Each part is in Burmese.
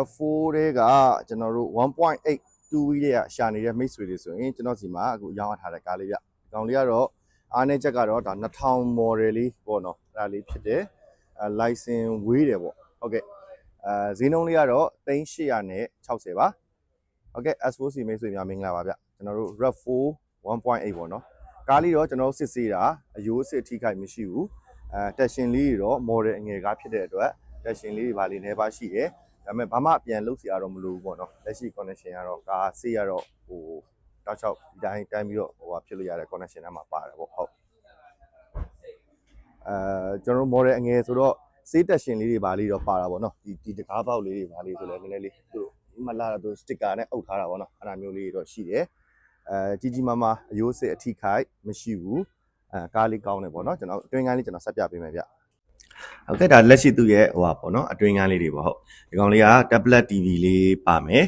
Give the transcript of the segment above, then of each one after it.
RAV4 တွေကကျွန်တော်တို့1.8 2 wheel တွေကရှာနေတဲ့မိတ်ဆွေတွေဆိုရင်ကျွန်တော်စီမှာအခုရောင်းထားတဲ့ကားလေးဗျဒီကောင်လေးကတော့အားနေချက်ကတော့ဒါ2000 model လေးပေါ့နော်အဲ့ဒါလေးဖြစ်တယ်အဲ license ဝေးတယ်ပေါ့ဟုတ်ကဲ့အဲဈေးနှုန်းလေးကတော့3860နဲ့60ပါဟုတ်ကဲ့ S4C မိတ်ဆွေများမင်္ဂလာပါဗျကျွန်တော်တို့ RAV4 1.8ပေါ့နော်ကားလေးတော့ကျွန်တော်တို့စစ်ဆေးတာအယိုးစစ်ထိခိုက်မရှိဘူးအဲတက်ရှင်လေးတွေတော့ model အငယ်ကားဖြစ်တဲ့အတွက်တက်ရှင်လေးတွေပါလေးနေပါရှိတယ် ဒါပေမဲ့ဘာမှပြန်လုပ်စီရတော့မလိုဘူးပေါ့နော်လက်ရှိ connection ကတော့ကားဆေးရတော့ဟိုတောက်ချောက်ဒီတိုင်းတိုင်းပြီးတော့ဟိုဟာဖြစ်လို့ရတဲ့ connection ထဲမှာပါတယ်ပေါ့ဟုတ်အဲကျွန်တော်တို့ model အငယ်ဆိုတော့ဆေးတက်ရှင်လေးတွေပါလေးတော့ပါတာပေါ့နော်ဒီဒီတကားပေါက်လေးတွေပါလေးဆိုလဲနည်းနည်းလေးသူမလာတော့ sticker နဲ့အုပ်ထားတာပေါ့နော်အဲ့ဒါမျိုးလေးတွေတော့ရှိတယ်အဲကြီးကြီးမားမားအယိုးစစ်အထိခိုက်မရှိဘူးအဲကားလေးကောင်းတယ်ပေါ့နော်ကျွန်တော်အတွင်းကန်းလေးကျွန်တော်ဆက်ပြပေးမယ်ဗျ ဟုတ်ကဲ့ဒါလက်ရှိသူ့ရဲ့ဟိုပါပေါ့နော်အတွင်းကန်းလေးတွေပေါ့ဟုတ်ဒီကောင်လေးက tablet TV လေးပါမယ်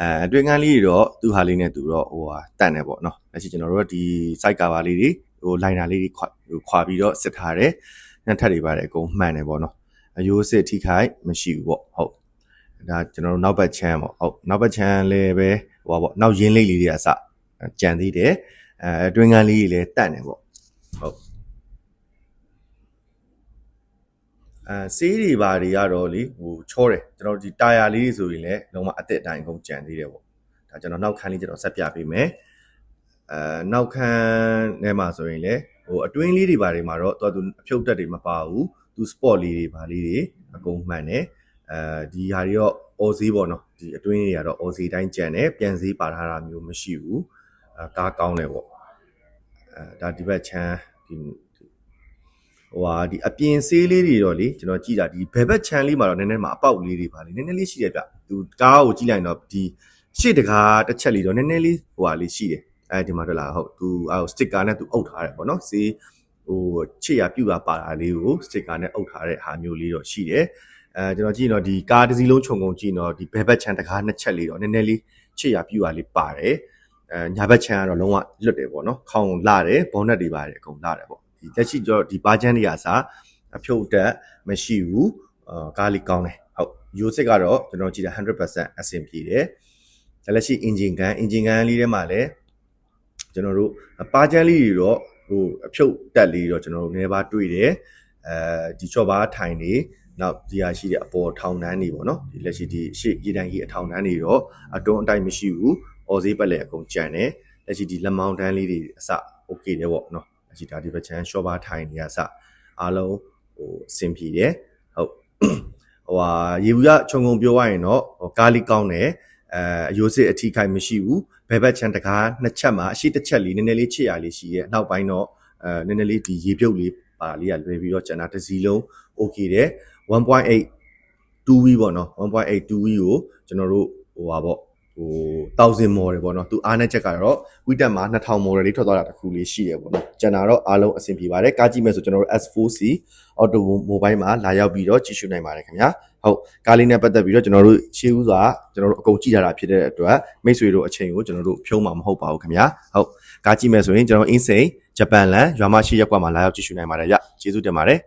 အဲအတွင်းကန်းလေးတွေတော့သူ့ဟာလေးနဲ့သူတော့ဟိုဟာတန့်တယ်ပေါ့နော်လက်ရှိကျွန်တော်တို့ကဒီ site cover လေးတွေဟို liner လေးတွေခွာဟိုခွာပြီးတော့စစ်ထားတယ်ညထက်တွေပါတယ်အကုန်မှန်တယ်ပေါ့နော်အယိုးစစ်ထိခိုက်မရှိဘူးပေါ့ဟုတ်ဒါကျွန်တော်တို့နောက်ဘက်ချမ်းပေါ့ဟုတ်နောက်ဘက်ချမ်းလည်းပဲဟိုပါပေါ့နောက်ရင်းလေးလေးတွေအစကြံသေးတယ်အဲအတွင်းကန်းလေးတွေလည်းတန့်တယ်ပေါ့ဟုတ် အဲဆေးတွေဘာတွေကတော့လေဟိုချောတယ်ကျွန်တော်တို့ဒီတာယာလေးတွေဆိုရင်လည်းလုံးဝအသက်အတိုင်းအကုန်ကြံသေးတယ်ပေါ့ဒါကျွန်တော်နောက်ခန်းလေးကျွန်တော်ဆက်ပြပေးမယ်အဲနောက်ခန်းထဲမှာဆိုရင်လည်းဟိုအတွင်းလေးတွေဘာတွေမှာတော့တော်သူအဖြုတ်တက်တွေမပါဘူးသူ sport လေးတွေဘာလေးတွေအကုန်မှန်တယ်အဲဒီဟာတွေတော့အော်ဈေးပေါ့နော်ဒီအတွင်းတွေကတော့အော်ဈေးတိုင်းကြံတယ်ပြန်ဈေးပါထားတာမျိုးမရှိဘူးအဲကားကောင်းတယ်ပေါ့အဲဒါဒီဘက်ချမ်းဒီ ဟိုဟာဒီအပြင်ဆေးလေးတွေတော့လေကျွန်တော်ကြည့်တာဒီဘယ်ဘက်ချမ်းလေးမှာတော့နည်းနည်းမှအပေါက်လေးတွေပါလေနည်းနည်းလေးရှိတယ်ဗျသူကားကိုကြည့်လိုက်တော့ဒီရှေ့တကားတစ်ချက်လေးတော့နည်းနည်းလေးဟိုဟာလေးရှိတယ်အဲဒီမှာတော့လာဟုတ်သူအဲစတစ်ကာနဲ့သူအုပ်ထားတယ်ပေါ့နော်ဆေးဟိုချစ်ရပြူတာပါတာလေးကိုစတစ်ကာနဲ့အုပ်ထားတဲ့ဟာမျိုးလေးတော့ရှိတယ်အဲကျွန်တော်ကြည့်ရင်တော့ဒီကားတစ်စီးလုံးခြုံငုံကြည့်ရင်တော့ဒီဘယ်ဘက်ချမ်းတကားနှစ်ချက်လေးတော့နည်းနည်းလေးချစ်ရပြူတာလေးပါတယ်အဲညာဘက်ချမ်းကတော့လုံးဝလွတ်တယ်ပေါ့နော်ခေါင်းလာတယ်ဘောနက်တွေပါတယ်အကုန်လာတယ်ပေါ့ ဒီလက်ရှိတော့ဒီဘာချမ်းတွေကစားအဖြုတ်တက်မရှိဘူးအာကားလေးကောင်းတယ်ဟုတ်ရိုးစစ်ကတော့ကျွန်တော်ကြည့်တာ100%အဆင်ပြေတယ်ဒါလက်ရှိ engine gun engine gun လေးထဲမှာလည်းကျွန်တော်တို့ပါချမ်းလေးတွေတော့ဟိုအဖြုတ်တက်လေးတော့ကျွန်တော်တို့နည်းပါးတွေ့တယ်အဲဒီချော့ပါထိုင်နေနောက်ဒီဟာရှိတဲ့အပေါ်ထောင်နှန်းတွေပေါ့နော်ဒီလက်ရှိဒီရှေ့ရေတန်းကြီးအထောင်နှန်းတွေတော့အတွန်းအတိုင်းမရှိဘူးအော်ဈေးပတ်လည်းအကုန်ကြံတယ်လက်ရှိဒီလက်မောင်းတန်းလေးတွေအစ okay တယ်ပေါ့နော် လက်ရှိဒါဒီဘက်ချမ်းရှော့ပါထိုင်နေရစအားလုံးဟိုအဆင်ပြေတယ်ဟုတ်ဟိုဟာရေဘူးရခြုံငုံပြောရရင်တော့ဟိုကားလေးကောင်းတယ်အဲအယိုးစစ်အထိခိုက်မရှိဘူးဘယ်ဘက်ချမ်းတကားနှစ်ချက်မှာအရှိတစ်ချက်လေးနည်းနည်းလေးချစ်ရလေးရှိရဲ့နောက်ပိုင်းတော့အဲနည်းနည်းလေးဒီရေပြုတ်လေးပါလေးကလွယ်ပြီးတော့ကျန်တာတစ်စီလုံး okay တယ်1.8 2V ပေါ့နော်1.8 2V ကိုကျွန်တော်တို့ဟိုပါပေါ့ ဟို1000 model ပေါ့နော်သူအားနဲ့ချက်ကတော့ဝိတက်မှာ2000 model လေးထွက်သွားတာတစ်ခုလေးရှိတယ်ပေါ့နော်ကျန်တာတော့အားလုံးအဆင်ပြေပါတယ်ကားကြည့်မယ်ဆိုကျွန်တော်တို့ S4C Auto Mobile မှာလာရောက်ပြီးတော့ကြည့်ရှုနိုင်ပါတယ်ခင်ဗျာဟုတ်ကားလေးနဲ့ပတ်သက်ပြီးတော့ကျွန်တော်တို့ရှေးဦးစွာကျွန်တော်တို့အကုန်ကြည့်ထားတာဖြစ်တဲ့အတွက်မိတ်ဆွေတို့အချိန်ကိုကျွန်တော်တို့ဖြုံးမှာမဟုတ်ပါဘူးခင်ဗျာဟုတ်ကားကြည့်မယ်ဆိုရင်ကျွန်တော်အင်းစိန်ဂျပန်လန်ရွာမရှိရက်ကွာမှာလာရောက်ကြည့်ရှုနိုင်ပါတယ်ဗျကျေးဇူးတင်ပါတယ်